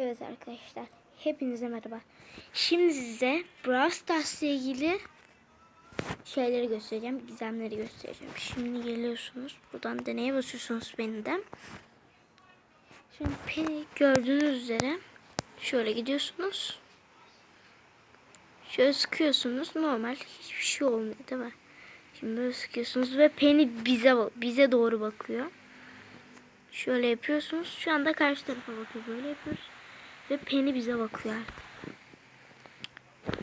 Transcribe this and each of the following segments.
Evet arkadaşlar, hepinize merhaba. Şimdi size Brawl Stars ilgili şeyleri göstereceğim, gizemleri göstereceğim. Şimdi geliyorsunuz, buradan deneye basıyorsunuz beni de. Şimdi beni gördüğünüz üzere şöyle gidiyorsunuz. Şöyle sıkıyorsunuz, normal hiçbir şey olmuyor değil mi? Şimdi böyle sıkıyorsunuz ve Penny bize bize doğru bakıyor. Şöyle yapıyorsunuz. Şu anda karşı tarafa bakıyor. Böyle yapıyoruz. Ve Penny bize bakıyor.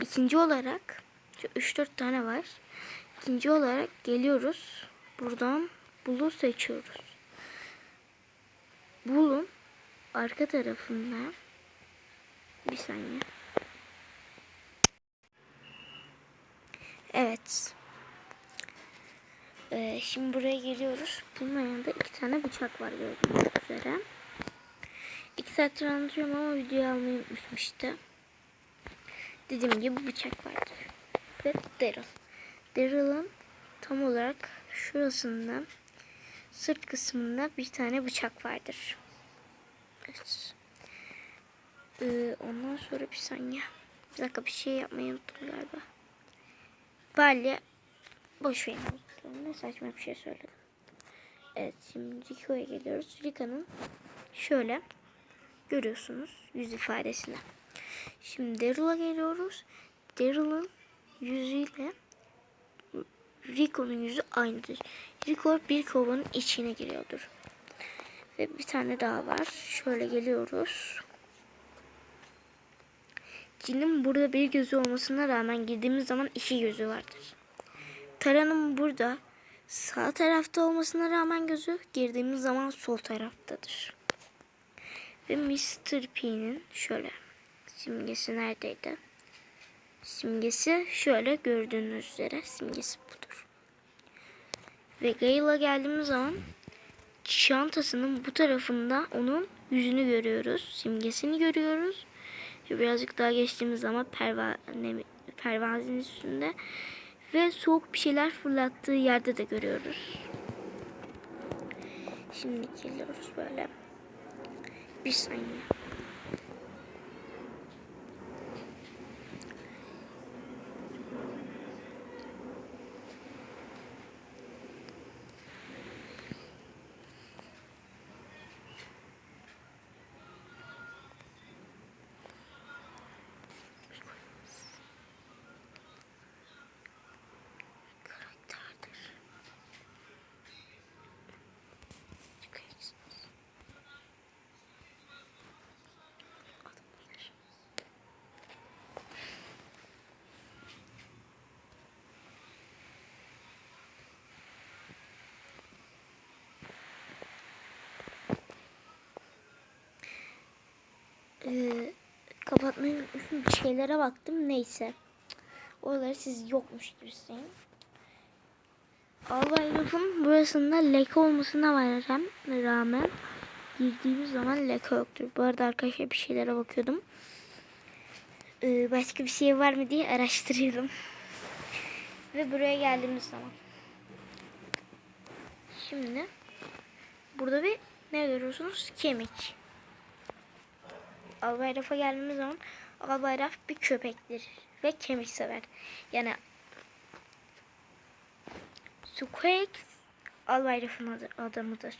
İkinci olarak şu 3-4 tane var. İkinci olarak geliyoruz. Buradan Bulu seçiyoruz. Bulun arka tarafında bir saniye. Evet. Ee, şimdi buraya geliyoruz. Bunun yanında iki tane bıçak var gördüğünüz üzere. İki saattir anlatıyorum ama videoyu almayı unutmuşum işte. Dediğim gibi bıçak vardır. Ve Daryl. Daryl'ın tam olarak şurasında sırt kısmında bir tane bıçak vardır. Evet. Ee, ondan sonra bir saniye. Bir dakika bir şey yapmayı unuttum galiba. Balya boş verin. Ne saçma bir şey söyledim. Evet şimdi Rico'ya geliyoruz. Rica'nın şöyle görüyorsunuz yüz ifadesini. Şimdi Daryl'a geliyoruz. Daryl'ın yüzüyle Rico'nun yüzü aynıdır. Rico bir kovanın içine giriyordur. Ve bir tane daha var. Şöyle geliyoruz. Cin'in burada bir gözü olmasına rağmen girdiğimiz zaman iki gözü vardır. Tara'nın burada sağ tarafta olmasına rağmen gözü girdiğimiz zaman sol taraftadır. Ve Mr. P'nin şöyle simgesi neredeydi? Simgesi şöyle gördüğünüz üzere simgesi budur. Ve Gale'a geldiğimiz zaman çantasının bu tarafında onun yüzünü görüyoruz. Simgesini görüyoruz. Birazcık daha geçtiğimiz zaman pervane, pervazinin üstünde ve soğuk bir şeyler fırlattığı yerde de görüyoruz. Şimdi geliyoruz böyle. Bir saniye. Ee, kapatmayı unutmuşum. Bir şeylere baktım. Neyse. Oraları siz yokmuş gibi sayın. Albay rafın burasında leke olmasına rağmen girdiğimiz zaman leke yoktur. Bu arada arkadaşlar bir şeylere bakıyordum. Ee, başka bir şey var mı diye araştırıyordum. Ve buraya geldiğimiz zaman. Şimdi burada bir ne görüyorsunuz? Kemik. Rafa geldiğimiz zaman raf bir köpektir ve kemik sever. Yani Squeak Albay Raf'ın adı, adamıdır.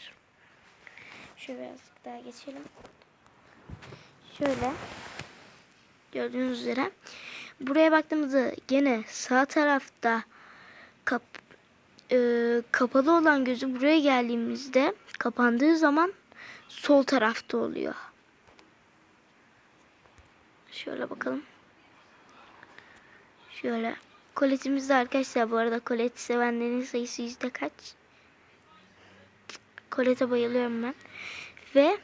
Şöyle birazcık daha geçelim. Şöyle gördüğünüz üzere buraya baktığımızda gene sağ tarafta kap, e, kapalı olan gözü buraya geldiğimizde kapandığı zaman sol tarafta oluyor. Şöyle bakalım. Şöyle. Koletimiz de arkadaşlar bu arada kolet sevenlerin sayısı yüzde kaç? Kolete bayılıyorum ben. Ve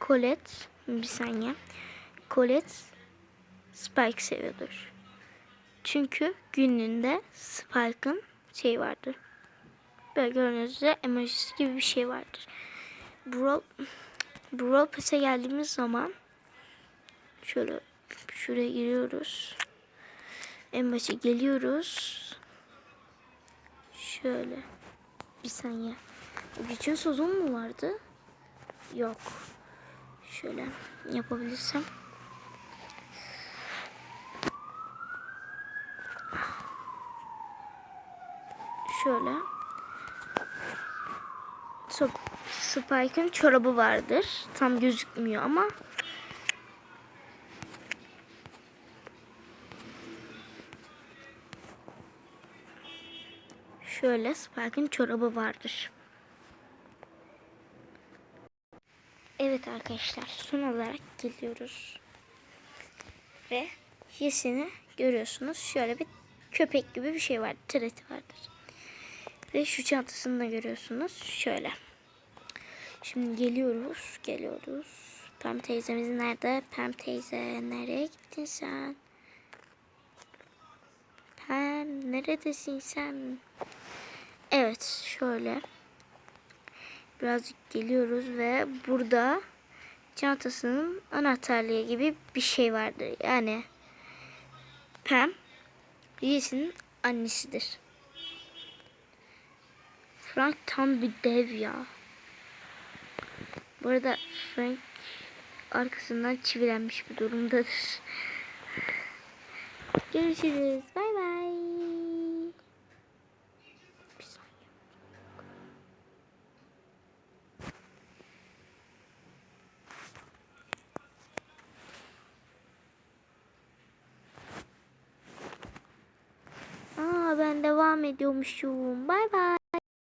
kolet bir saniye. Kolet Spike seviyordur. Çünkü günlüğünde Spike'ın şey vardır. Böyle gördüğünüz üzere emojisi gibi bir şey vardır. Brawl, Brawl Pass'e geldiğimiz zaman şöyle şuraya giriyoruz. En başa geliyoruz. Şöyle. Bir saniye. Geçen sezon mu vardı? Yok. şöyle yapabilirsem. Şöyle. Sp- Spike'ın çorabı vardır. Tam gözükmüyor ama. Şöyle Spike'ın çorabı vardır. Evet arkadaşlar son olarak geliyoruz. Ve hissini görüyorsunuz. Şöyle bir köpek gibi bir şey var. Treti vardır. Ve şu çantasını da görüyorsunuz. Şöyle. Şimdi geliyoruz. Geliyoruz. Pem teyzemiz nerede? Pem teyze nereye gittin sen? Pem neredesin sen? Evet şöyle. Birazcık geliyoruz ve burada çantasının anahtarlığı gibi bir şey vardır. Yani Pam Yes'in annesidir. Frank tam bir dev ya. Bu arada Frank arkasından çivilenmiş bir durumdadır. Görüşürüz. Bay bay. Bir saniye. Aa ben devam ediyormuşum. Bay bay.